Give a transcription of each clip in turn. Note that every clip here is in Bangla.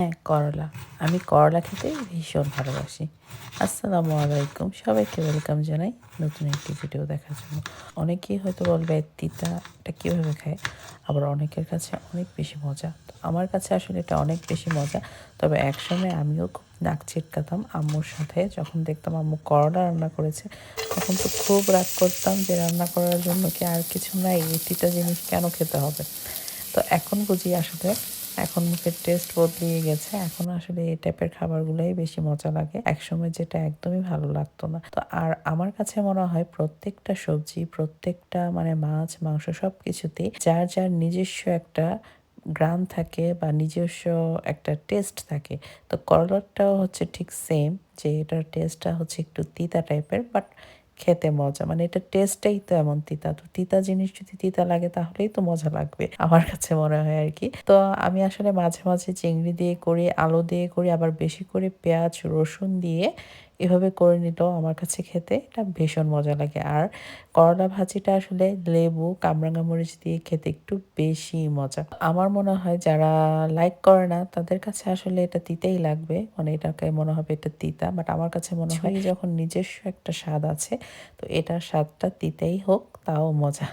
হ্যাঁ করলা। আমি করলা খেতে ভীষণ ভালোবাসি। আসসালামু আলাইকুম। সবাইকে ওয়েলকাম জানাই নতুন একটি ভিডিও দেখার জন্য। অনেকেই হয়তো বলবে, তিতা, এটা কীভাবে খায়? আবার অনেকের কাছে অনেক বেশি মজা। আমার কাছে আসলে এটা অনেক বেশি মজা। তবে একসময় আমিও খুব নাক ছিটকাতাম আম্মুর সাথে। যখন দেখতাম আম্মু করলা রান্না করেছে, তখন তো খুব রাগ করতাম যে রান্না করার জন্য কি আর কিছু নাই? এই তিতা জিনিস কেন খেতে হবে? তো এখন বুঝি আসলে এখন মুখের টেস্ট বদলিয়ে গেছে। এখন আসলে এই টাইপের খাবারগুলোই বেশি মজা লাগে। একসময় যেটা একদমই ভালো লাগতো না। তো আর আমার কাছে মনে হয় প্রত্যেকটা সবজি, প্রত্যেকটা মানে মাছ, মাংস সব কিছুতেই যার যার নিজস্ব একটা গ্রাম থাকে বা নিজস্ব একটা টেস্ট থাকে। তো করলাটাও হচ্ছে ঠিক সেম যে এটার টেস্টটা হচ্ছে একটু তিতা টাইপের বাট খেতে মজা। মানে এটা টেস্টেই তো এমন তিতা। তো তিতা জিনিস যদি তিতা লাগে তাহলেই তো মজা লাগবে, আমার কাছে মনে হয় আর কি। তো আমি আসলে মাঝে মাঝে চিংড়ি দিয়ে করি, আলু দিয়ে করি, আবার বেশি করে পেঁয়াজ, রসুন দিয়ে এভাবে করে নিলেও আমার কাছে খেতে। এটা ভীষণ মজা লাগে। আর করলা ভাজিটা আসলে লেবু কামরাঙা মরিচ দিয়ে খেতে একটু বেশি মজা। আমার মনে হয় যারা লাইক করে না তাদের কাছে আসলে এটা তিতেই লাগবে। মানে এটাকে মনে হবে এটা তিতা। বাট আমার কাছে মনে হয় যখন নিজস্ব একটা স্বাদ আছে তো এটার স্বাদটা তিতেই হোক তাও মজা।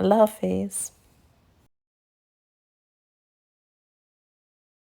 আল্লাহ হাফেজ।